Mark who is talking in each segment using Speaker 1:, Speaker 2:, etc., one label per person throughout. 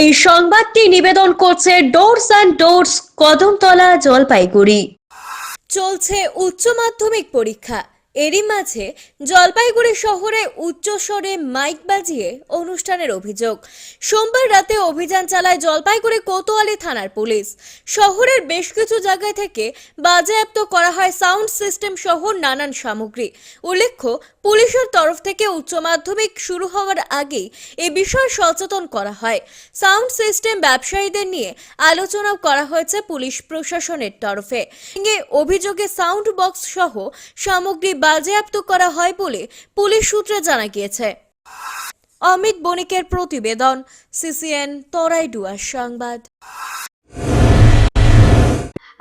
Speaker 1: এই সংবাদটি নিবেদন করছে doors and doors Kadamtala Jalpaiguri. চলছে উচ্চ মাধ্যমিক পরীক্ষা। এরই মাঝে জলপাইগুড়ি শহরে উচ্চস্বরে মাইক বাজিয়ে অনুষ্ঠানের অভিযোগ। সোমবার রাতে অভিযান চালায় জলপাইগুড়ি কোতোয়ালি থানার পুলিশ। শহরের বেশ কিছু জায়গায় থেকে বাজেয়াপ্ত করা হয় সাউন্ড সিস্টেম সহ নানান সামগ্রী। উল্লেখ্য, পুলিশের তরফ থেকে উচ্চ মাধ্যমিক শুরু হওয়ার আগেই এ বিষয়ে সচেতন করা হয়। সাউন্ড সিস্টেম ব্যবসায়ীদের নিয়ে আলোচনাও করা হয়েছে পুলিশ প্রশাসনের তরফে। অভিযোগে সাউন্ড বক্স সহ সামগ্রী বাজেয়াপ্ত করা হয় বলে পুলিশ সূত্রে জানা গিয়েছে। অমিত বণিকের প্রতিবেদন সিসিএন তরাইডুয়ার সংবাদ।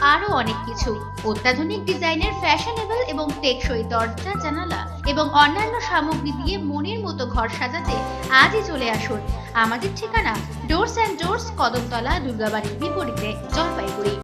Speaker 2: আরও অনেক কিছু। অত্যাধুনিক ডিজাইনের ফ্যাশনেবল এবং টেকসই দরজা, জানালা এবং অন্যান্য সামগ্রী দিয়ে মনের মতো ঘর সাজাতে আজই চলে আসুন। আমাদের ঠিকানা ডোরস অ্যান্ড ডোরস কদমতলা, দুর্গাবাড়ির বিপরীতে, জলপাইগুড়ি।